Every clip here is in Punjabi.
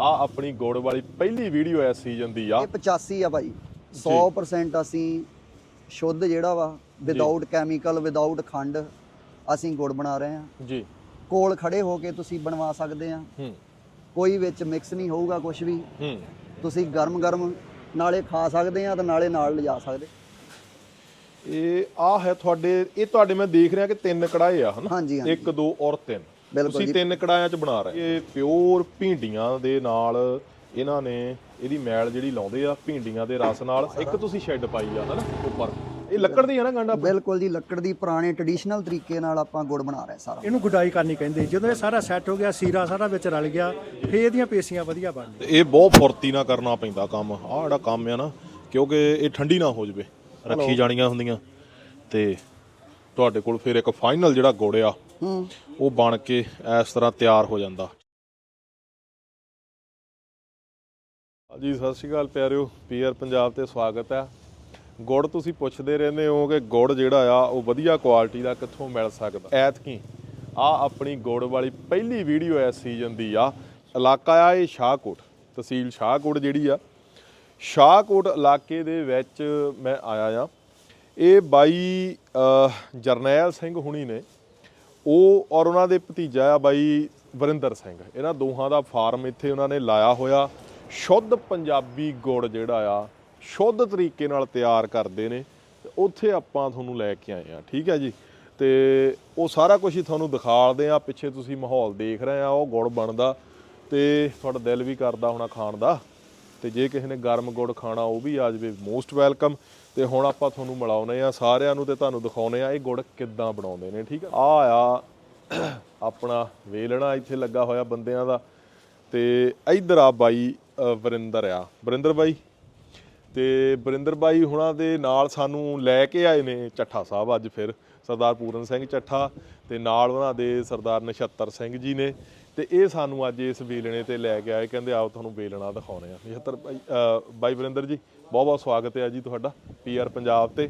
ਆ ਆਪਣੀ ਗੁੜ ਵਾਲੀ ਪਹਿਲੀ ਵੀਡੀਓ ਐ ਸੀਜ਼ਨ ਦੀ ਆ। ਇਹ 85 ਆ ਭਾਈ। 100% ਅਸੀਂ ਸ਼ੁੱਧ ਜਿਹੜਾ ਵਾ ਵਿਦਆਊਟ ਕੈਮੀਕਲ ਵਿਦਆਊਟ ਖੰਡ ਅਸੀਂ ਗੁੜ ਬਣਾ ਰਹੇ ਹਾਂ ਜੀ। ਕੋਲ ਖੜੇ ਹੋ ਕੇ ਤੁਸੀਂ ਬਣਵਾ ਸਕਦੇ ਆ। ਹੂੰ। ਕੋਈ ਵਿੱਚ ਮਿਕਸ ਨਹੀਂ ਹੋਊਗਾ ਕੁਝ ਵੀ। ਤੁਸੀਂ ਗਰਮ ਗਰਮ ਨਾਲੇ ਖਾ ਸਕਦੇ ਆ ਤੇ ਨਾਲੇ ਨਾਲ ਲਿਜਾ ਸਕਦੇ। ਇਹ ਆ ਹੈ ਤੁਹਾਡੇ ਇਹ ਤੁਹਾਡੇ ਮੈਂ ਦੇਖ ਰਿਹਾ ਕਿ ਤਿੰਨ ਕੜਾਏ ਆ ਹਨਾ? ਇੱਕ ਦੋ ਔਰ ਤਿੰਨ। ਬਿਲਕੁਲ ਤੁਸੀਂ ਜੀ। ਤਿੰਨ ਕੜਾਇਆਂ ਚ ਬਣਾ ਰਹੇ ਇਹ ਪਿਓਰ ਭਿੰਡੀਆਂ ਦੇ ਨਾਲ ਇਹਨਾਂ ਨੇ ਇਹਦੀ ਮੈਲ ਜਿਹੜੀ ਲਾਉਂਦੇ ਆ ਭਿੰਡੀਆਂ ਦੇ ਰਸ ਨਾਲ ਇੱਕ ਤੁਸੀਂ ਸ਼ੈੱਡ ਪਾਈ ਆ ਹਨਾ ਉੱਪਰ। ਇਹ ਲੱਕੜ ਦੀ ਹੈ ਨਾ ਗੰਡਾ ਬਿਲਕੁਲ ਜੀ ਲੱਕੜ ਦੀ ਪੁਰਾਣੇ ਟ੍ਰੈਡੀਸ਼ਨਲ ਤਰੀਕੇ ਨਾਲ ਆਪਾਂ ਗੁੜ ਬਣਾ ਰਹੇ ਸਾਰਾ। ਇਹਨੂੰ ਗੁਡਾਈ ਕਰਨੀ ਕਹਿੰਦੇ। ਜਦੋਂ ਇਹ ਸਾਰਾ ਸੈੱਟ ਹੋ ਗਿਆ ਸੀਰਾ ਸਾਰਾ ਵਿੱਚ ਰਲ ਗਿਆ ਫੇਰ ਇਹਦੀਆਂ ਪੇਸੀਆਂ ਵਧੀਆ ਬਣਦੀਆਂ। ਤੇ ਇਹ ਬਹੁਤ ਫੁਰਤੀ ਨਾਲ ਕਰਨਾ ਪੈਂਦਾ ਕੰਮ। ਆਹ ਜਿਹੜਾ ਕੰਮ ਆ ਨਾ ਕਿਉਂਕਿ ਇਹ ਠੰਡੀ ਨਾ ਹੋ ਜਵੇ ਰੱਖੀ ਜਾਣੀਆਂ ਹੁੰਦੀਆਂ। ਤੇ ਤੁਹਾਡੇ ਕੋਲ ਫਿਰ ਇੱਕ ਫਾਈਨਲ ਜਿਹੜਾ ਗੁੜ ਆ ਉਹ ਬਣ ਕੇ ਇਸ ਤਰ੍ਹਾਂ ਤਿਆਰ ਹੋ ਜਾਂਦਾ। ਜੀ, ਸਤਿ ਸ਼੍ਰੀ ਅਕਾਲ ਪਿਆਰਿਓ, ਪੀਆਰ ਪੰਜਾਬ ਤੇ ਸਵਾਗਤ ਹੈ। ਗੁੜ ਤੁਸੀਂ ਪੁੱਛਦੇ ਰਹਿੰਦੇ ਹੋ ਕਿ ਗੁੜ ਜਿਹੜਾ ਆ, ਉਹ ਵਧੀਆ ਕੁਆਲਿਟੀ ਦਾ ਕਿੱਥੋਂ ਮਿਲ ਸਕਦਾ? ਐਤਕੀ ਆ ਆਪਣੀ ਗੁੜ ਵਾਲੀ ਪਹਿਲੀ ਵੀਡੀਓ ਐ ਸੀਜ਼ਨ ਦੀ ਆ। ਇਲਾਕਾ ਆ ਇਹ ਸ਼ਾਹਕੋਟ, ਤਹਿਸੀਲ ਸ਼ਾਹਕੋਟ ਜਿਹੜੀ ਆ। ਸ਼ਾਹਕੋਟ ਇਲਾਕੇ ਦੇ ਵਿੱਚ ਮੈਂ ਆਇਆ ਆ। ਇਹ ਬਾਈ ਜਰਨੈਲ ਸਿੰਘ ਹੁਣੀ ਨੇ ਉਹ ਔਰ ਉਹਨਾਂ ਦੇ ਭਤੀਜਾ ਆ ਬਾਈ ਵਰਿੰਦਰ ਸਿੰਘ। ਇਹਨਾਂ ਦੋਹਾਂ ਦਾ ਫਾਰਮ ਇੱਥੇ ਉਹਨਾਂ ਨੇ ਲਾਇਆ ਹੋਇਆ। ਸ਼ੁੱਧ ਪੰਜਾਬੀ ਗੁੜ ਜਿਹੜਾ ਆ, ਸ਼ੁੱਧ ਤਰੀਕੇ ਨਾਲ ਤਿਆਰ ਕਰਦੇ ਨੇ। ਉੱਥੇ ਆਪਾਂ ਤੁਹਾਨੂੰ ਲੈ ਕੇ ਆਏ ਆ, ਠੀਕ ਹੈ ਜੀ? ਤੇ ਉਹ ਸਾਰਾ ਕੁਝ ਹੀ ਤੁਹਾਨੂੰ ਦਿਖਾਲਦੇ ਆ, ਪਿੱਛੇ ਤੁਸੀਂ ਮਾਹੌਲ ਦੇਖ ਰਹੇ ਆ, ਉਹ ਗੁੜ ਬਣਦਾ। ਤੇ ਤੁਹਾਡਾ ਦਿਲ ਵੀ ਕਰਦਾ ਹੋਣਾ ਖਾਣ ਦਾ। ਤੇ ਜੇ ਕਿਸੇ ਨੇ ਗਰਮ ਗੁੜ ਖਾਣਾ, ਉਹ ਵੀ ਆ ਜਾਵੇ ਮੋਸਟ ਵੈਲਕਮ ਤੇ ਹੁਣ ਆਪਾਂ ਤੁਹਾਨੂੰ ਮਿਲਾਉਨੇ ਆ, ਸਾਰਿਆਂ ਨੂੰ ਤੇ ਤੁਹਾਨੂੰ ਦਿਖਾਉਨੇ ਆ, ਇਹ ਗੁੜ ਕਿੱਦਾਂ ਬਣਾਉਂਦੇ ਨੇ, ਠੀਕ ਆ? ਆ ਆ ਆਪਣਾ ਵੇਲਣਾ ਇੱਥੇ ਲੱਗਾ ਹੋਇਆ ਬੰਦਿਆਂ ਦਾ। ਤੇ ਇਧਰ ਆ ਬਾਈ ਵਰਿੰਦਰ ਆ। ਵਰਿੰਦਰ ਬਾਈ? ਤੇ ਵਰਿੰਦਰ ਬਾਈ ਹੁਣਾਂ ਦੇ ਨਾਲ ਸਾਨੂੰ ਲੈ ਕੇ ਆਏ ਨੇ ਚੱਠਾ ਸਾਹਿਬ ਅੱਜ ਫਿਰ, ਸਰਦਾਰ ਪੂਰਨ ਸਿੰਘ ਚੱਠਾ। ਤੇ ਨਾਲ ਉਹਨਾਂ ਦੇ ਸਰਦਾਰ ਨਛੱਤਰ ਸਿੰਘ ਜੀ ਨੇ। ਤੇ ਇਹ ਸਾਨੂੰ ਅੱਜ ਇਸ ਵੇਲਣੇ ਤੇ ਲੈ ਕੇ ਆਏ ਕਹਿੰਦੇ ਆਓ ਤੁਹਾਨੂੰ ਵੇਲਣਾ ਦਿਖਾਉਣੇ ਆ ਨਛੱਤਰ ਬਾਈ ਅ, ਬਾਈ ਵਰਿੰਦਰ ਜੀ ਬਹੁਤ ਬਹੁਤ ਸਵਾਗਤ ਹੈ ਜੀ ਤੁਹਾਡਾ ਪੀਆਰ ਪੰਜਾਬ ਤੇ।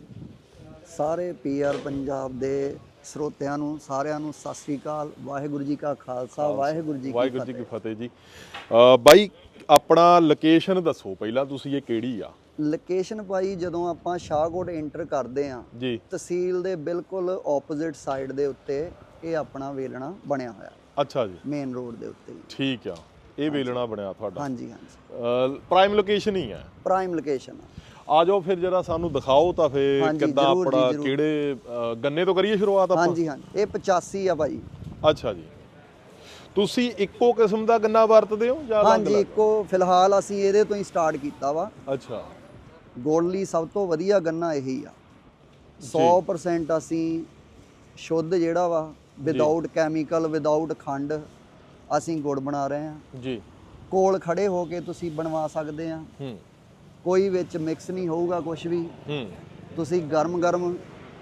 ਸਾਰੇ ਪੀਆਰ ਪੰਜਾਬ ਦੇ ਸਰੋਤਿਆਂ ਨੂੰ ਸਾਰਿਆਂ ਨੂੰ ਸਤਿ ਸ੍ਰੀ ਅਕਾਲ ਵਾਹਿਗੁਰੂ ਜੀ ਕਾ ਖਾਲਸਾ ਵਾਹਿਗੁਰੂ ਜੀ ਕੀ ਵਾਹਿਗੁਰੂ ਜੀ ਕੀ ਫਤਿਹ ਜੀ। ਅ, ਬਾਈ ਆਪਣਾ ਲੋਕੇਸ਼ਨ ਦੱਸੋ ਪਹਿਲਾਂ ਤੁਸੀਂ ਇਹ ਕਿਹੜੀ ਆ? ਲੋਕੇਸ਼ਨ ਭਾਈ ਜਦੋਂ ਆਪਾਂ ਸ਼ਾਹਕੋਟ ਐਂਟਰ ਕਰਦੇ ਆਂ ਜੀ। ਤਹਿਸੀਲ ਦੇ ਬਿਲਕੁਲ ਆਪੋਜ਼ਿਟ ਸਾਈਡ ਦੇ ਉੱਤੇ ਇਹ ਆਪਣਾ ਵੇਲਣਾ ਬਣਿਆ ਹੋਇਆ। ਅੱਛਾ ਜੀ। ਮੇਨ ਰੋਡ ਦੇ ਉੱਤੇ ਹੀ। ਠੀਕ ਆ। ਇਹ ਵੇਲਣਾ ਬਣਿਆ ਤੁਹਾਡਾ। ਹਾਂਜੀ ਹਾਂਜੀ। ਪ੍ਰਾਈਮ ਲੋਕੇਸ਼ਨ ਹੀ ਹੈ। ਪ੍ਰਾਈਮ ਲੋਕੇਸ਼ਨ ਆ। ਜਾਓ ਫਿਰ ਜਰਾ ਸਾਨੂੰ ਦਿਖਾਓ ਤਾਂ ਫਿਰ ਹਾਂਜੀ, ਕਿੱਦਾਂ ਜ਼ਰੂਰ ਜੀ, ਆਪਣਾ ਜ਼ਰੂਰ। ਕਿਹੜੇ ਅ, ਗੰਨੇ ਤੋਂ ਕਰੀਏ ਸ਼ੁਰੂਆਤ ਆਪਾਂ? ਹਾਂਜੀ ਹਾਂਜੀ। ਇਹ 85 ਆ ਭਾਈ। ਅੱਛਾ ਜੀ। ਤੁਸੀਂ ਇੱਕੋ ਕਿਸਮ ਦਾ ਗੰਨਾ ਵਰਤਦੇ ਹੋ ਜਾਂ ਹਾਂਜੀ? ਇੱਕੋ। ਫਿਲਹਾਲ ਅਸੀਂ ਇਹਦੇ ਤੋਂ ਹੀ ਸਟਾਰਟ ਕੀਤਾ ਵਾ। ਅੱਛਾ। ਗੁੜ ਲਈ ਸਭ ਤੋਂ ਵਧੀਆ ਗੰਨਾ ਇਹੀ ਆ। 100% ਅਸੀਂ ਸ਼ੁੱਧ ਜਿਹੜਾ ਵਾ ਵਿਦਆਊਟ ਕੈਮੀਕਲ ਵਿਦਆਊਟ ਖੰਡ ਅਸੀਂ ਗੁੜ ਬਣਾ ਰਹੇ ਹਾਂ। ਜੀ। ਕੋਲ ਖੜੇ ਹੋ ਕੇ ਤੁਸੀਂ ਬਣਵਾ ਸਕਦੇ ਆ ਹੂੰ। ਕੋਈ ਵਿੱਚ ਮਿਕਸ ਨਹੀਂ ਹੋਊਗਾ ਕੁਝ ਵੀ। ਹੂੰ। ਤੁਸੀਂ ਗਰਮ ਗਰਮ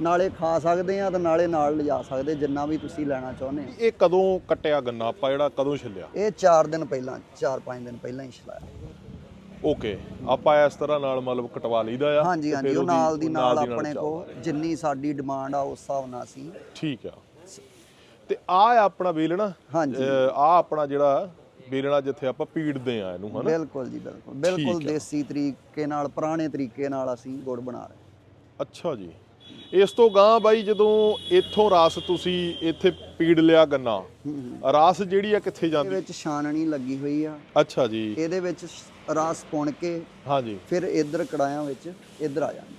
ਨਾਲੇ ਖਾ ਸਕਦੇ ਆ ਤੇ ਨਾਲੇ ਨਾਲ ਲਿਜਾ ਸਕਦੇ ਜਿੰਨਾ ਵੀ ਤੁਸੀਂ ਲੈਣਾ ਚਾਹੁੰਦੇ ਆ ਇਹ ਕਦੋਂ ਕੱਟਿਆ ਗੰਨਾ ਆਪਾਂ ਜਿਹੜਾ ਕਦੋਂ ਛਿੱਲਿਆ? ਇਹ 4 ਦਿਨ ਪਹਿਲਾਂ 4-5 ਦਿਨ ਪਹਿਲਾਂ ਹੀ ਛਲਾਇਆ। ਓਕੇ ਆਪਾਂ ਇਸ ਤਰ੍ਹਾਂ ਨਾਲ ਮਤਲਬ ਕਟਵਾ ਲਈਦਾ ਆ ਹਾਂਜੀ ਹਾਂਜੀ ਉਹ ਨਾਲ ਦੀ ਨਾਲ ਆਪਣੇ ਕੋ ਜਿੰਨੀ ਸਾਡੀ ਡਿਮਾਂਡ ਆ ਉਸ ਹਿਸਾਬ ਨਾਲ ਅਸੀਂ ਠੀਕ ਆ। ਤੇ ਆ ਆਪਣਾ ਵੇਲਣਾ ਹਾਂਜੀ। ਆ ਆਪਣਾ ਜਿਹੜਾ ਵੇਲਣਾ ਜਿੱਥੇ ਆਪਾਂ ਪੀੜਦੇ ਆ ਇਹਨੂੰ ਹਨਾ? ਬਿਲਕੁਲ ਜੀ ਬਿਲਕੁਲ। ਬਿਲਕੁਲ। ਦੇਸੀ ਤਰੀਕੇ ਨਾਲ ਪੁਰਾਣੇ ਤਰੀਕੇ ਨਾਲ ਅਸੀਂ ਗੁੜ ਬਣਾ ਰਹੇ ਅੱਛਾ ਜੀ। ਇਸ ਤੋਂ ਗਾਂ ਬਾਈ ਜਦੋਂ ਇੱਥੋਂ ਰਸ ਤੁਸੀਂ ਇੱਥੇ ਪੀੜ ਲਿਆ ਗੰਨਾ ਰਸ ਜਿਹੜੀ ਆ ਕਿੱਥੇ ਇਹਦੇ ਜਾਂਦੀ ਵਿੱਚ ਛਾਨਣੀ ਲੱਗੀ ਹੋਈ ਆ। ਅੱਛਾ ਜੀ। ਇਹਦੇ ਵਿੱਚ ਰਸ ਪੁਣ ਕੇ ਹਾਂਜੀ। ਫਿਰ ਇੱਧਰ ਕੜਾਇਆਂ ਵਿੱਚ ਇੱਧਰ ਆ ਜਾਂਦਾ।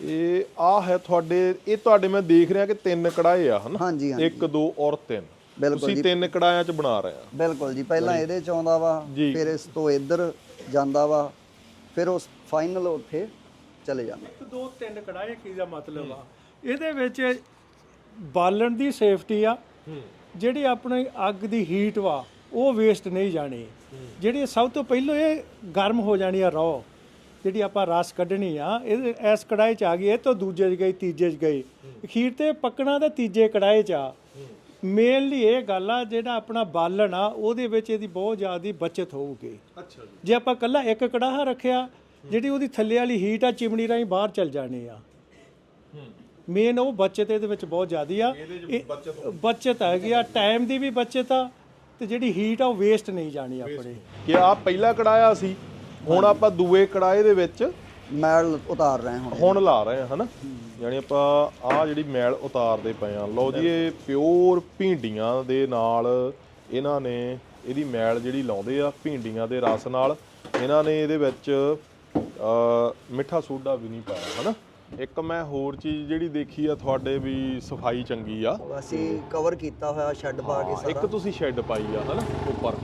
ਇਹ ਆ ਹੈ ਤੁਹਾਡੇ ਇਹ ਤੁਹਾਡੇ ਮੈਂ ਦੇਖ ਰਿਹਾ ਕਿ ਤਿੰਨ ਕੜਾਏ ਆ ਹਨਾ? ਹਾਂਜੀ ਹਾਂਜੀ। ਇੱਕ ਦੋ ਔਰ ਤਿੰਨ। ਬਿਲਕੁਲ ਤੁਸੀਂ ਤਿੰਨ ਕੜਾਇਆਂ ਚ ਬਣਾ ਰਹੇ ਆ। ਬਿਲਕੁਲ ਜੀ ਪਹਿਲਾਂ ਇਹਦੇ ਚ ਆਉਂਦਾ ਵਾ। ਫਿਰ ਇਸ ਤੋਂ ਇੱਧਰ ਜਾਂਦਾ ਵਾ ਫਿਰ ਉਸ ਫਾਈਨਲ ਉੱਥੇ ਚਲੇ ਜਾਂਦਾ। ਦੋ ਤਿੰਨ ਕੜਾਏ ਕੀ ਦਾ ਮਤਲਬ ਆ? ਇਹਦੇ ਵਿੱਚ ਬਾਲਣ ਦੀ ਸੇਫਟੀ ਆ ਜਿਹੜੀ ਆਪਣੀ ਅੱਗ ਦੀ ਹੀਟ ਵਾ ਉਹ ਵੇਸਟ ਨਹੀਂ ਜਾਣੀ। ਜਿਹੜੀ ਸਭ ਤੋਂ ਪਹਿਲਾਂ ਇਹ ਗਰਮ ਹੋ ਜਾਣੀ ਆ ਰੋ ਜਿਹੜੀ ਆਪਾਂ ਰਸ ਕੱਢਣੀ ਆ ਇਹ ਇਸ ਕੜਾਈ ਚ ਆ ਗਈ ਇਹ ਤੋਂ ਦੂਜੇ ਚ ਗਈ ਤੀਜੇ ਚ ਗਈ। ਅਖੀਰ ਤੇ ਪੱਕਣਾ ਤਾਂ ਤੀਜੇ ਕੜਾਈ ਚ ਆ। ਮੇਨਲੀ ਇਹ ਗੱਲ ਆ ਜਿਹੜਾ ਆਪਣਾ ਬਾਲਣ ਆ ਉਹਦੇ ਵਿੱਚ ਇਹਦੀ ਬਹੁਤ ਜ਼ਿਆਦਾ ਬਚਤ ਹੋਊਗੀ। ਅੱਛਾ ਜੀ। ਜੇ ਆਪਾਂ ਕੱਲਾ ਇੱਕ ਕੜਾਹਾ ਰੱਖਿਆ ਜਿਹੜੀ ਉਹਦੀ ਥੱਲੇ ਵਾਲੀ ਹੀਟ ਆ ਚਿਮਣੀ ਰਾਹੀਂ ਬਾਹਰ ਚਲ ਜਾਣੀ ਆ। ਮੇਨ ਉਹ ਬਚਤ ਇਹਦੇ ਵਿੱਚ ਬਹੁਤ ਜ਼ਿਆਦੀ ਆ। ਬਚਤ ਹੈਗੀ ਆ ਟਾਈਮ ਦੀ ਵੀ ਬਚਤ ਆ ਤੇ ਜਿਹੜੀ ਹੀਟ ਆ ਉਹ ਵੇਸਟ ਨਹੀਂ ਜਾਣੀ ਆਪਣੀ। ਕਿ ਆ ਪਹਿਲਾ ਕੜਾਇਆ ਸੀ ਹੁਣ ਆਪਾਂ ਦੂਏ ਕੜਾਏ ਦੇ ਵਿੱਚ ਮੈਲ ਉਤਾਰ ਰਹੇ ਹੁਣ ਹੁਣ ਲਾ ਰਹੇ ਆ ਹਨਾ? ਯਾਨੀ ਆਪਾਂ ਆ ਜਿਹੜੀ ਮੈਲ ਉਤਾਰਦੇ ਪਏ ਆ ਲਓ ਜੀ ਇਹ ਪਿਓਰ ਭਿੰਡੀਆਂ ਦੇ ਨਾਲ ਇਹਨਾਂ ਨੇ ਇਹਦੀ ਮੈਲ ਜਿਹੜੀ ਲਾਉਂਦੇ ਆ ਭਿੰਡੀਆਂ ਦੇ ਰਸ ਨਾਲ ਇਹਨਾਂ ਨੇ ਇਹਦੇ ਵਿੱਚ ਮਿੱਠਾ ਸੋਡਾ ਵੀ ਨਹੀਂ ਪਾਇਆ ਹਨਾ? ਇੱਕ ਮੈਂ ਹੋਰ ਚੀਜ਼ ਜਿਹੜੀ ਦੇਖੀ ਆ ਤੁਹਾਡੇ ਵੀ ਸਫ਼ਾਈ ਚੰਗੀ ਆ। ਅਸੀਂ ਕਵਰ ਕੀਤਾ ਹੋਇਆ ਸ਼ੈੱਡ ਪਾ ਕੇ ਇੱਕ ਸਾਰਾ। ਤੁਸੀਂ ਸ਼ੈੱਡ ਪਾਈ ਆ ਹਨਾ ਉੱਪਰ।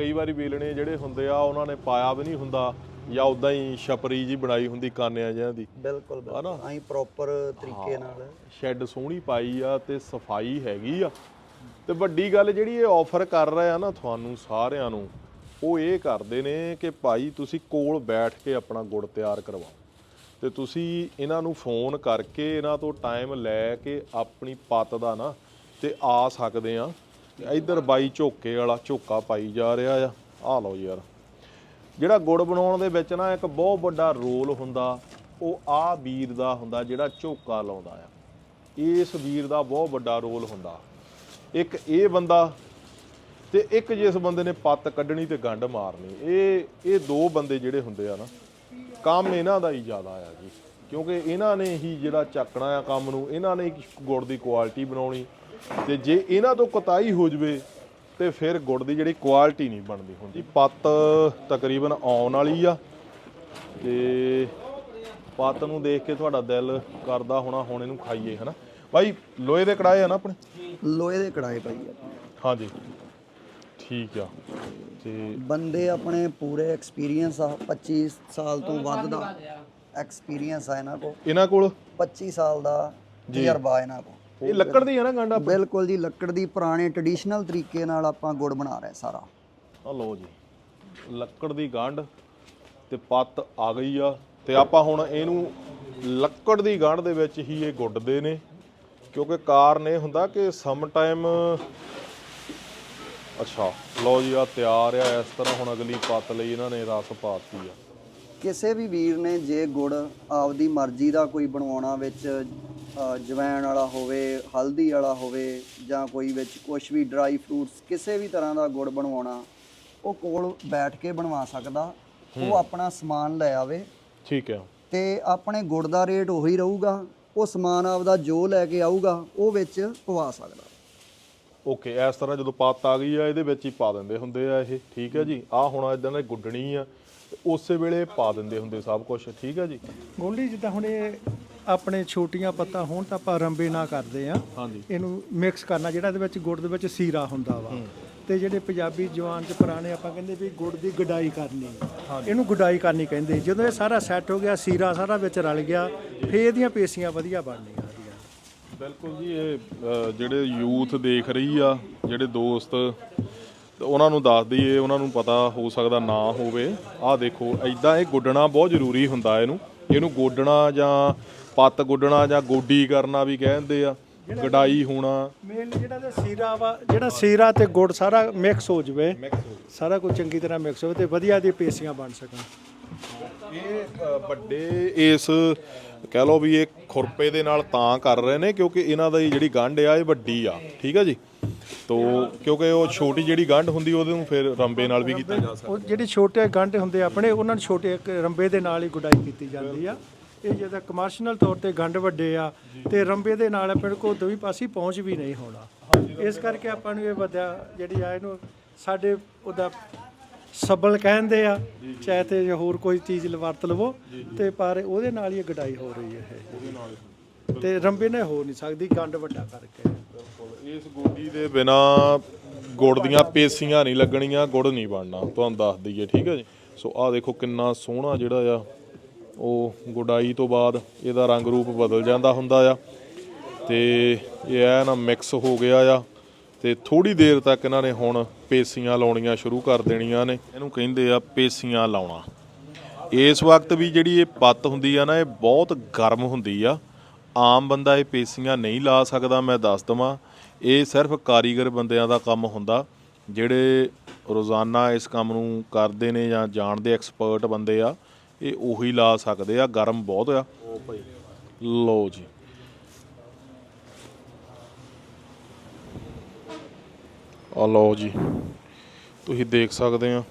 ਕਈ ਵਾਰੀ ਵੇਲਣੇ ਜਿਹੜੇ ਹੁੰਦੇ ਆ ਉਹਨਾਂ ਨੇ ਪਾਇਆ ਵੀ ਨਹੀਂ ਹੁੰਦਾ ਜਾਂ ਉਦਾਂ ਹੀ ਛਪਰੀ ਜੀ ਬਣਾਈ ਹੁੰਦੀ ਕਾਨਿਆਂ ਜਿਹਾਂ ਦੀ। ਬਿਲਕੁਲ ਬਿਲਕੁਲ। ਅਸੀਂ ਪ੍ਰੋਪਰ ਤਰੀਕੇ ਨਾਲ। ਸ਼ੈੱਡ ਸੋਹਣੀ ਪਾਈ ਆ ਤੇ ਸਫ਼ਾਈ ਹੈਗੀ ਆ। ਤੇ ਵੱਡੀ ਗੱਲ ਜਿਹੜੀ ਇਹ ਆਫਰ ਕਰ ਰਹੇ ਆ ਨਾ ਤੁਹਾਨੂੰ ਸਾਰਿਆਂ ਨੂੰ ਉਹ ਇਹ ਕਰਦੇ ਨੇ ਕਿ ਭਾਈ ਤੁਸੀਂ ਕੋਲ ਬੈਠ ਕੇ ਆਪਣਾ ਗੁੜ ਤਿਆਰ ਕਰਵਾਓ। ਤੇ ਤੁਸੀਂ ਇਹਨਾਂ ਨੂੰ ਫੋਨ ਕਰਕੇ ਇਹਨਾਂ ਤੋਂ ਟਾਈਮ ਲੈ ਕੇ ਆਪਣੀ ਪੱਤ ਦਾ ਨਾ ਤੇ ਆ ਸਕਦੇ ਆ। ਤੇ ਇੱਧਰ ਬਾਈ ਝੋਕੇ ਵਾਲਾ ਝੋਕਾ ਪਾਈ ਜਾ ਰਿਹਾ ਆ। ਆ ਲਓ ਯਾਰ। ਜਿਹੜਾ ਗੁੜ ਬਣਾਉਣ ਦੇ ਵਿੱਚ ਨਾ ਇੱਕ ਬਹੁਤ ਵੱਡਾ ਰੋਲ ਹੁੰਦਾ, ਉਹ ਆ ਵੀਰ ਦਾ ਹੁੰਦਾ ਜਿਹੜਾ ਝੋਕਾ ਲਾਉਂਦਾ ਆ। ਇਸ ਵੀਰ ਦਾ ਬਹੁਤ ਵੱਡਾ ਰੋਲ ਹੁੰਦਾ। ਇੱਕ ਇਹ ਬੰਦਾ ਤੇ ਇੱਕ ਜਿਸ ਬੰਦੇ ਨੇ ਪੱਤ ਕੱਢਣੀ ਤੇ ਗੰਢ ਮਾਰਨੀ। ਇਹ ਇਹ ਦੋ ਬੰਦੇ ਜਿਹੜੇ ਹੁੰਦੇ ਆ ਨਾ, ਕੰਮ ਇਹਨਾਂ ਦਾ ਹੀ ਜ਼ਿਆਦਾ ਆ ਜੀ। ਕਿਉਂਕਿ ਇਹਨਾਂ ਨੇ ਹੀ ਜਿਹੜਾ ਚੱਕਣਾ ਆ ਕੰਮ ਨੂੰ, ਇਹਨਾਂ ਨੇ ਗੁੜ ਦੀ ਕੁਆਲਿਟੀ ਬਣਾਉਣੀ। ਤੇ ਜੇ ਇਹਨਾਂ ਤੋਂ ਕਤਾਈ ਹੋ ਜਵੇ ਤੇ ਫਿਰ ਗੁੜ ਦੀ ਜਿਹੜੀ ਕੁਆਲਿਟੀ ਨਹੀਂ ਬਣਦੀ ਹੁੰਦੀ। ਪੱਤ ਤਕਰੀਬਨ ਆਉਣ ਵਾਲੀ ਆ ਤੇ ਪੱਤ ਨੂੰ ਦੇਖ ਕੇ ਤੁਹਾਡਾ ਦਿਲ ਕਰਦਾ ਹੋਣਾ ਹੁਣ ਇਹਨੂੰ ਖਾਈਏ ਹਨਾ? ਬਾਈ ਲੋਹੇ ਦੇ ਕੜਾਏ ਆ ਨਾ ਆਪਣੇ? ਲੋਹੇ ਦੇ ਕੜਾਏ ਪਈ ਆ। ਹਾਂਜੀ। ਠੀਕ ਆ। ਤੇ ਬੰਦੇ ਆਪਣੇ ਪੂਰੇ ਐਕਸਪੀਰੀਅੰਸ ਆ 25 ਸਾਲ ਤੋਂ ਵੱਧ ਦਾ ਐਕਸਪੀਰੀਅੰਸ ਆ। ਇਹਨਾਂ ਕੋ ਇਹਨਾਂ ਕੋਲ? 25 ਸਾਲ ਦਾ ਤਜਰਬਾ ਇਹਨਾਂ ਕੋ ਇਹ ਲੱਕੜ ਦੀ ਹੈ ਨਾ ਗੰਡਾ ਬਿਲਕੁਲ ਜੀ ਲੱਕੜ ਦੀ ਪੁਰਾਣੇ ਟ੍ਰੈਡੀਸ਼ਨਲ ਤਰੀਕੇ ਨਾਲ ਆਪਾਂ ਗੁੜ ਬਣਾ ਰਹੇ ਸਾਰਾ। ਆ ਲਓ ਜੀ ਲੱਕੜ ਦੀ ਗੰਢ ਤੇ ਪੱਤ ਆ ਗਈ ਆ ਤੇ ਆਪਾਂ ਹੁਣ ਇਹਨੂੰ ਲੱਕੜ ਦੀ ਗੰਢ ਦੇ ਵਿੱਚ ਹੀ ਇਹ ਗੁੱਡਦੇ ਨੇ ਕਿਉਂਕਿ ਕਾਰਨ ਇਹ ਹੁੰਦਾ ਕਿ ਸਮ ਟਾਈਮ ਅੱਛਾ ਲਓ ਜੀ ਆ ਤਿਆਰ ਆ ਇਸ ਤਰ੍ਹਾਂ ਹੁਣ ਅਗਲੀ ਪੱਤ ਲਈ ਇਹਨਾਂ ਨੇ ਰਸ ਪਾਤੀ ਆ। ਕਿਸੇ ਵੀ ਵੀਰ ਨੇ ਜੇ ਗੁੜ ਆਪਦੀ ਮਰਜ਼ੀ ਦਾ ਕੋਈ ਬਣਵਾਉਣਾ ਵਿੱਚ ਜਵੈਣ ਵਾਲਾ ਹੋਵੇ ਹਲਦੀ ਵਾਲਾ ਹੋਵੇ ਜਾਂ ਕੋਈ ਵਿੱਚ ਕੁਝ ਵੀ ਡਰਾਈ ਫਰੂਟਸ ਕਿਸੇ ਵੀ ਤਰ੍ਹਾਂ ਦਾ ਗੁੜ ਬਣਵਾਉਣਾ ਉਹ ਕੋਲ ਬੈਠ ਕੇ ਬਣਵਾ ਸਕਦਾ। ਉਹ ਆਪਣਾ ਸਮਾਨ ਲੈ ਆਵੇ। ਠੀਕ ਹੈ। ਤੇ ਆਪਣੇ ਗੁੜ ਦਾ ਰੇਟ ਉਹੀ ਰਹੂਗਾ। ਉਹ ਸਮਾਨ ਆਪਦਾ ਜੋ ਲੈ ਕੇ ਆਊਗਾ ਉਹ ਵਿੱਚ ਪਵਾ ਸਕਦਾ। ਓਕੇ ਇਸ ਤਰ੍ਹਾਂ ਜਦੋਂ ਪੱਤ ਆ ਗਈ ਆ ਇਹਦੇ ਵਿੱਚ ਹੀ ਪਾ ਦਿੰਦੇ ਹੁੰਦੇ ਆ ਇਹ। ਠੀਕ ਹੈ ਜੀ। ਆ ਹੁਣ ਇਦਾਂ ਨੇ ਗੁੱਡਣੀ ਆ ਉਸੇ ਵੇਲੇ ਪਾ ਦਿੰਦੇ ਹੁੰਦੇ ਸਭ ਕੁਝ ਠੀਕ ਹੈ ਜੀ। ਗੋਲਡੀ ਜਿੱਦਾਂ ਹੁਣ ਇਹ ਆਪਣੇ ਛੋਟੀਆਂ ਪੱਤਾ ਹੋਣ ਤਾਂ ਆਪਾਂ ਰੰਬੇ ਨਾ ਕਰਦੇ ਆ ਹਾਂਜੀ। ਇਹਨੂੰ ਮਿਕਸ ਕਰਨਾ ਜਿਹੜਾ ਇਹਦੇ ਵਿੱਚ ਗੁੜ ਦੇ ਵਿੱਚ ਸੀਰਾ ਹੁੰਦਾ ਵਾ। ਤੇ ਜਿਹੜੇ ਪੰਜਾਬੀ ਜਵਾਨ ਚ ਪੁਰਾਣੇ ਆਪਾਂ ਕਹਿੰਦੇ ਵੀ ਗੁੜ ਦੀ ਗਡਾਈ ਕਰਨੀ। ਇਹਨੂੰ ਗਡਾਈ ਕਰਨੀ ਕਹਿੰਦੇ। ਜਦੋਂ ਇਹ ਸਾਰਾ ਸੈੱਟ ਹੋ ਗਿਆ ਸੀਰਾ ਸਾਰਾ ਵਿੱਚ ਰਲ ਗਿਆ ਫੇਰ ਇਹਦੀਆਂ ਪੇਸੀਆਂ ਵਧੀਆ ਬਣਨੀਆਂ ਬਿਲਕੁਲ ਜੀ ਇਹ ਜਿਹੜੇ ਯੂਥ ਦੇਖ ਰਹੀ ਆ ਜਿਹੜੇ ਦੋਸਤ ਉਹਨਾਂ ਨੂੰ ਦੱਸ ਦਈਏ ਉਹਨਾਂ ਨੂੰ ਪਤਾ ਹੋ ਸਕਦਾ ਨਾ ਹੋਵੇ। ਆਹ ਦੇਖੋ ਐਦਾਂ ਇਹ ਗੁੱਡਣਾ ਬਹੁਤ ਜ਼ਰੂਰੀ ਹੁੰਦਾ ਇਹਨੂੰ। ਇਹਨੂੰ ਗੋਡਣਾ ਜਾਂ ਪੱਤ ਗੁੱਡਣਾ ਜਾਂ ਗੋਡੀ ਕਰਨਾ ਵੀ ਕਹਿੰਦੇ ਆ ਗਡਾਈ ਹੋਣਾ। ਮੇਨ ਜਿਹੜਾ ਤੇ ਸੀਰਾ ਵਾ ਜਿਹੜਾ ਸੀਰਾ ਤੇ ਗੁੜ ਸਾਰਾ ਮਿਕਸ ਹੋ ਜਵੇ। ਸਾਰਾ ਕੁਝ ਚੰਗੀ ਤਰ੍ਹਾਂ ਮਿਕਸ ਹੋਵੇ ਤੇ ਵਧੀਆ ਦੀ ਪੇਸੀਆਂ ਬਣ ਸਕਣ। ਇਹ ਅ, ਵੱਡੇ ਇਸ ਕਹਿ ਲਓ ਵੀ ਇਹ ਖੁਰਪੇ ਦੇ ਨਾਲ ਤਾਂ ਕਰ ਰਹੇ ਨੇ ਕਿਉਂਕਿ ਇਹਨਾਂ ਦੀ ਜਿਹੜੀ ਗੰਢ ਆ ਇਹ ਵੱਡੀ ਆ। ਠੀਕ ਆ ਜੀ? ਤੋ ਕਿਉਂਕਿ ਉਹ ਛੋਟੀ ਜਿਹੜੀ ਗੰਢ ਹੁੰਦੀ ਉਹਦੇ ਨੂੰ ਫਿਰ ਰੰਬੇ ਨਾਲ ਵੀ ਕੀਤਾ ਜਾ ਸਕਦਾ। ਉਹ ਜਿਹੜੇ ਛੋਟੇ ਗੰਢੇ ਹੁੰਦੇ ਆਪਣੇ ਉਹਨਾਂ ਨੂੰ ਛੋਟੇ ਇੱਕ ਰੰਬੇ ਦੇ ਨਾਲ ਹੀ ਗੁਡਾਈ ਕੀਤੀ ਜਾਂਦੀ ਆ। ਇਹ ਜਿਹਦਾ ਕਮਰਸ਼ੀਅਲ ਤੌਰ ਤੇ ਗੰਢ ਵੱਡੇ ਆ ਤੇ ਰੰਬੇ ਦੇ ਨਾਲ ਆਪਣੇ ਕੋਲ ਦੋਵੇਂ ਪਾਸੇ ਪਹੁੰਚ ਵੀ ਨਹੀਂ ਹੋਣਾ। ਇਸ ਕਰਕੇ ਆਪਾਂ ਨੂੰ ਇਹ ਵਧਿਆ ਜਿਹੜੀ ਆ ਇਹਨੂੰ ਸਾਡੇ ਉਹਦਾ ਸਬਲ ਕਹਿੰਦੇ ਆ ਚਾਹੇ ਤੇ ਹੋਰ ਕੋਈ ਚੀਜ਼ ਵਰਤ ਲਵੋ ਤੇ ਪਰ ਉਹਦੇ ਨਾਲ ਹੀ ਗਡਾਈ ਹੋ ਰਹੀ ਹੈ ਇਹ। ਤੇ ਰੰਬੇ ਨੇ ਹੋ ਨਹੀਂ ਸਕਦੀ ਗੰਢ ਵੱਡਾ ਕਰਕੇ। ਇਸ ਗੋਡੀ ਦੇ ਬਿਨਾ ਗੁੜ ਦੀਆਂ ਪੇਸੀਆਂ ਨਹੀਂ ਲੱਗਣੀਆਂ, ਗੁੜ ਨਹੀਂ ਬਣਨਾ। ਤੁਹਾਨੂੰ ਦੱਸ ਦਈਏ, ਠੀਕ ਹੈ ਜੀ? ਸੋ ਆਹ ਦੇਖੋ ਕਿੰਨਾ ਸੋਹਣਾ ਜਿਹੜਾ ਆ, ਉਹ ਗੁਡਾਈ ਤੋਂ ਬਾਅਦ ਇਹਦਾ ਰੰਗ ਰੂਪ ਬਦਲ ਜਾਂਦਾ ਹੁੰਦਾ ਆ। ਤੇ ਇਹ ਐ ਨਾ ਮਿਕਸ ਹੋ ਗਿਆ ਆ, ਤੇ ਥੋੜੀ ਦੇਰ ਤੱਕ ਇਹਨਾਂ ਨੇ ਹੁਣ ਪੇਸੀਆਂ ਲਾਉਣੀਆਂ ਸ਼ੁਰੂ ਕਰ ਦੇਣੀਆਂ ਨੇ। ਇਹਨੂੰ ਕਹਿੰਦੇ ਆ ਪੇਸੀਆਂ ਲਾਉਣਾ। ਇਸ ਵਕਤ ਵੀ ਜਿਹੜੀ ਇਹ ਪੱਤ ਹੁੰਦੀ ਆ ਨਾ, ਇਹ ਬਹੁਤ ਗਰਮ ਹੁੰਦੀ ਆ। ਆਮ ਬੰਦਾ ਇਹ ਪੇਸੀਆਂ ਨਹੀਂ ਲਾ ਸਕਦਾ ਮੈਂ ਦੱਸ ਦਵਾਂ। ਇਹ ਸਿਰਫ ਕਾਰੀਗਰ ਬੰਦਿਆਂ ਦਾ ਕੰਮ ਹੁੰਦਾ ਜਿਹੜੇ ਰੋਜ਼ਾਨਾ ਇਸ ਕੰਮ ਨੂੰ ਕਰਦੇ ਨੇ ਜਾਂ ਜਾਣਦੇ ਐਕਸਪਰਟ ਬੰਦੇ ਆ ਇਹ ਉਹੀ ਲਾ ਸਕਦੇ ਆ ਗਰਮ ਬਹੁਤ ਆ। ਲਓ ਜੀ। ਆ ਲਓ ਜੀ ਤੁਸੀਂ ਦੇਖ ਸਕਦੇ ਆ।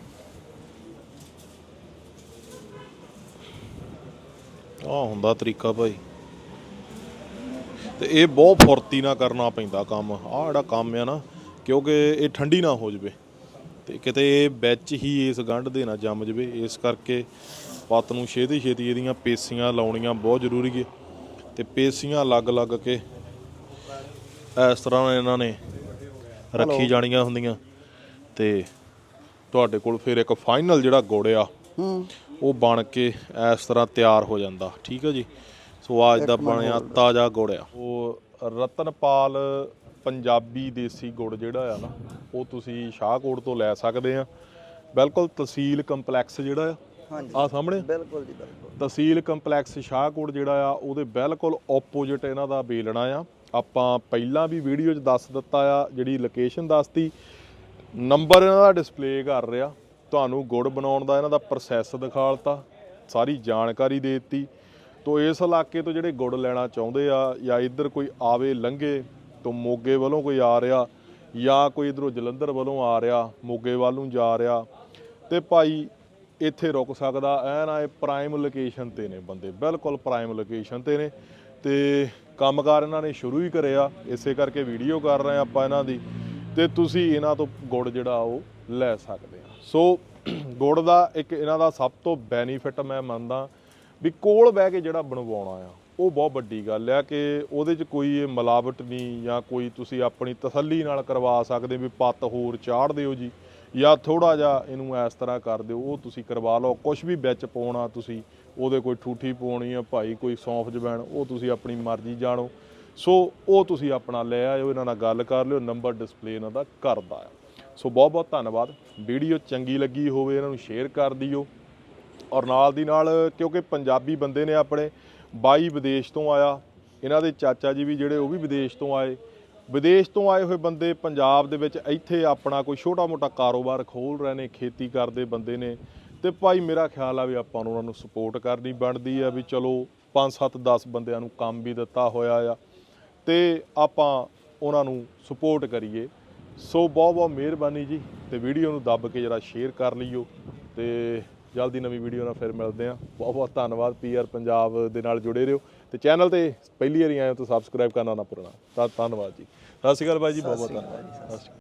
ਆ ਹੁੰਦਾ ਤਰੀਕਾ ਭਾਈ। ਤੇ ਇਹ ਬਹੁਤ ਫੁਰਤੀ ਨਾਲ ਕਰਨਾ ਪੈਂਦਾ ਕੰਮ। ਆ ਜਿਹੜਾ ਕੰਮ ਆ ਨਾ ਕਿਉਂਕਿ ਇਹ ਠੰਡੀ ਨਾ ਹੋ ਜਵੇ। ਤੇ ਕਿਤੇ ਵਿੱਚ ਹੀ ਇਸ ਗੰਢ ਦੇ ਨਾ ਜੰਮ ਜਵੇ ਇਸ ਕਰਕੇ ਪੱਤ ਨੂੰ ਛੇਤੀ ਛੇਤੀ ਇਹਦੀਆਂ ਪੇਸੀਆਂ ਲਾਉਣੀਆਂ ਬਹੁਤ ਜ਼ਰੂਰੀ ਹੈ ਤੇ ਪੇਸੀਆਂ ਅਲੱਗ-ਅਲੱਗ ਕੇ ਇਸ ਤਰ੍ਹਾਂ ਇਹਨਾਂ ਨੇ ਰੱਖੀ ਜਾਣੀਆਂ ਹੁੰਦੀਆਂ। ਤੇ ਤੁਹਾਡੇ ਕੋਲ ਫਿਰ ਇੱਕ ਫਾਈਨਲ ਜਿਹੜਾ ਗੁੜ ਆ ਹੂੰ। ਉਹ ਬਣ ਕੇ ਇਸ ਤਰ੍ਹਾਂ ਤਿਆਰ ਹੋ ਜਾਂਦਾ। ਠੀਕ ਹੈ ਜੀ? ਸੋ ਅੱਜ ਦਾ ਬਣਿਆ ਤਾਜ਼ਾ ਗੁੜ ਆ। ਉਹ ਰਤਨਪਾਲ ਪੰਜਾਬੀ ਦੇਸੀ ਗੁੜ ਜਿਹੜਾ ਆ ਨਾ ਉਹ ਤੁਸੀਂ ਸ਼ਾਹਕੋਟ ਤੋਂ ਲੈ ਸਕਦੇ ਆ। ਬਿਲਕੁਲ ਤਹਿਸੀਲ ਕੰਪਲੈਕਸ ਜਿਹੜਾ ਆ। ਹਾਂਜੀ। ਆ ਸਾਹਮਣੇ? ਬਿਲਕੁਲ ਜੀ ਬਿਲਕੁਲ। ਤਹਿਸੀਲ ਕੰਪਲੈਕਸ ਸ਼ਾਹਕੋਟ ਜਿਹੜਾ ਆ ਉਹਦੇ ਬਿਲਕੁਲ ਆਪੋਜ਼ਿਟ ਇਹਨਾਂ ਦਾ ਬੇਲਣਾ ਆ। ਆਪਾਂ ਪਹਿਲਾਂ ਵੀ ਵੀਡੀਓ 'ਚ ਦੱਸ ਦਿੱਤਾ ਆ ਜਿਹੜੀ ਲੋਕੇਸ਼ਨ ਦੱਸਤੀ। ਨੰਬਰ ਇਹਨਾਂ ਦਾ ਡਿਸਪਲੇ ਕਰ ਰਿਹਾ। ਤੁਹਾਨੂੰ ਗੁੜ ਬਣਾਉਣ ਦਾ ਇਹਨਾਂ ਦਾ ਪ੍ਰੋਸੈਸ ਦਿਖਾਲਤਾ। ਸਾਰੀ ਜਾਣਕਾਰੀ ਦੇ ਦਿੱਤੀ। ਤੋ ਇਸ ਇਲਾਕੇ ਤੋਂ ਜਿਹੜੇ ਗੁੜ ਲੈਣਾ ਚਾਹੁੰਦੇ ਆ, ਜਾਂ ਇੱਧਰ ਕੋਈ ਆਵੇ ਲੰਘੇ ਤੋਂ ਮੋਗੇ ਵੱਲੋਂ ਕੋਈ ਆ ਰਿਹਾ, ਜਾਂ ਕੋਈ ਇਧਰੋਂ ਜਲੰਧਰ ਵੱਲੋਂ ਆ ਰਿਹਾ, ਮੋਗੇ ਵੱਲ ਨੂੰ ਜਾ ਰਿਹਾ, ਤੇ ਭਾਈ ਇੱਥੇ ਰੁਕ ਸਕਦਾ, ਐਨ ਆਏ ਪ੍ਰਾਈਮ ਲੋਕੇਸ਼ਨ ਤੇ ਨੇ ਬੰਦੇ, ਬਿਲਕੁਲ ਪ੍ਰਾਈਮ ਲੋਕੇਸ਼ਨ ਤੇ ਨੇ, ਤੇ ਕੰਮਕਾਰ ਇਹਨਾਂ ਨੇ ਸ਼ੁਰੂ ਹੀ ਕਰਿਆ, ਇਸੇ ਕਰਕੇ ਵੀਡੀਓ ਕਰ ਰਹੇ ਆ ਆਪਾਂ ਇਹਨਾਂ ਦੀ, ਤੇ ਤੁਸੀਂ ਇਹਨਾਂ ਤੋਂ ਗੁੜ ਜਿਹੜਾ ਉਹ ਲੈ ਸਕਦੇ ਆ ਸੋ ਗੁੜ ਦਾ ਇੱਕ ਇਹਨਾਂ ਦਾ ਸਭ ਤੋਂ ਬੈਨੀਫਿਟ ਮੈਂ ਮੰਨਦਾ ਵੀ ਕੋਲ ਬਹਿ ਕੇ ਜਿਹੜਾ ਬਣਵਾਉਣਾ ਆ, ਉਹ ਬਹੁਤ ਵੱਡੀ ਗੱਲ ਆ ਕਿ ਉਹਦੇ 'ਚ ਕੋਈ ਇਹ ਮਿਲਾਵਟ ਨਹੀਂ ਜਾਂ ਕੋਈ ਤੁਸੀਂ ਆਪਣੀ ਤਸੱਲੀ ਨਾਲ ਕਰਵਾ ਸਕਦੇ ਵੀ ਪੱਤ ਹੋਰ ਚਾੜ ਦਿਓ ਜੀ ਜਾਂ ਥੋੜਾ ਜਿਹਾ ਇਹਨੂੰ ਇਸ ਤਰ੍ਹਾਂ ਕਰ ਦਿਓ, ਉਹ ਤੁਸੀਂ ਕਰਵਾ ਲਓ। ਕੁਝ ਵੀ ਵਿੱਚ ਪਾਉਣਾ ਤੁਸੀਂ, ਉਹਦੇ ਕੋਈ ਠੂਠੀ ਪਾਉਣੀ ਆ, ਭਾਈ ਕੋਈ ਸੌਂਫ ਜਵੈਣ, ਉਹ ਤੁਸੀਂ ਆਪਣੀ ਮਰਜ਼ੀ ਜਾਣੋ। ਸੋ ਉਹ ਤੁਸੀਂ ਆਪਣਾ ਲੈ ਆਇਓ, ਇਹਨਾਂ ਨਾਲ ਗੱਲ ਕਰ ਲਿਓ, ਨੰਬਰ ਡਿਸਪਲੇ ਇਹਨਾਂ ਦਾ ਕਰਦਾ ਆ। ਸੋ ਬਹੁਤ ਬਹੁਤ ਧੰਨਵਾਦ। ਵੀਡੀਓ ਚੰਗੀ ਲੱਗੀ ਹੋਵੇ, ਇਹਨਾਂ ਨੂੰ ਸ਼ੇਅਰ ਕਰ ਦਿਓ। ਔਰ ਨਾਲ ਦੀ ਨਾਲ, ਕਿਉਂਕਿ ਪੰਜਾਬੀ ਬੰਦੇ ਨੇ ਆਪਣੇ ਬਾਈ ਵਿਦੇਸ਼ ਤੋਂ ਆਇਆ। ਇਹਨਾਂ ਦੇ ਚਾਚਾ ਜੀ ਵੀ ਜਿਹੜੇ, ਉਹ ਵੀ ਵਿਦੇਸ਼ ਤੋਂ ਆਏ। ਵਿਦੇਸ਼ ਤੋਂ ਆਏ ਹੋਏ ਬੰਦੇ ਪੰਜਾਬ ਦੇ ਵਿੱਚ ਇੱਥੇ ਆਪਣਾ ਕੋਈ ਛੋਟਾ-ਮੋਟਾ ਕਾਰੋਬਾਰ ਖੋਲ ਰਹੇ ਨੇ, ਖੇਤੀ ਕਰਦੇ ਬੰਦੇ ਨੇ। ਤੇ ਭਾਈ, ਮੇਰਾ ਖਿਆਲ ਆ ਵੀ ਆਪਾਂ ਨੂੰ ਉਹਨਾਂ ਨੂੰ ਸਪੋਰਟ ਕਰਨੀ ਬਣਦੀ ਆ ਵੀ ਚਲੋ 5 7 10 ਬੰਦਿਆਂ ਨੂੰ ਕੰਮ ਵੀ ਦਿੱਤਾ ਹੋਇਆ ਆ। ਤੇ ਆਪਾਂ ਉਹਨਾਂ ਨੂੰ ਸਪੋਰਟ ਕਰੀਏ। ਸੋ ਬਹੁਤ ਬਹੁਤ ਮਿਹਰਬਾਨੀ ਜੀ। ਤੇ ਵੀਡੀਓ ਨੂੰ ਦੱਬ ਕੇ ਜਰਾ ਸ਼ੇਅਰ ਕਰ ਲਿਓ ਤੇ ਜਲਦੀ ਨਵੀਂ ਵੀਡੀਓ ਨਾਲ ਫਿਰ ਮਿਲਦੇ ਹਾਂ। ਬਹੁਤ ਬਹੁਤ ਧੰਨਵਾਦ ਪੀਆਰ ਪੰਜਾਬ ਦੇ ਨਾਲ ਜੁੜੇ ਰਹੋ ਤੇ ਚੈਨਲ ਤੇ ਪਹਿਲੀ ਵਾਰੀ ਆਏ ਹੋ ਤਾਂ ਸਬਸਕ੍ਰਾਈਬ ਕਰਨਾ ਨਾ ਭੁੱਲਣਾ। ਤਾਂ ਧੰਨਵਾਦ ਜੀ। ਸਤਿ ਸ਼੍ਰੀ ਅਕਾਲ ਬਾਈ ਜੀ ਬਹੁਤ ਬਹੁਤ ਧੰਨਵਾਦ। ਸਤਿ ਸ਼੍ਰੀ ਅਕਾਲ।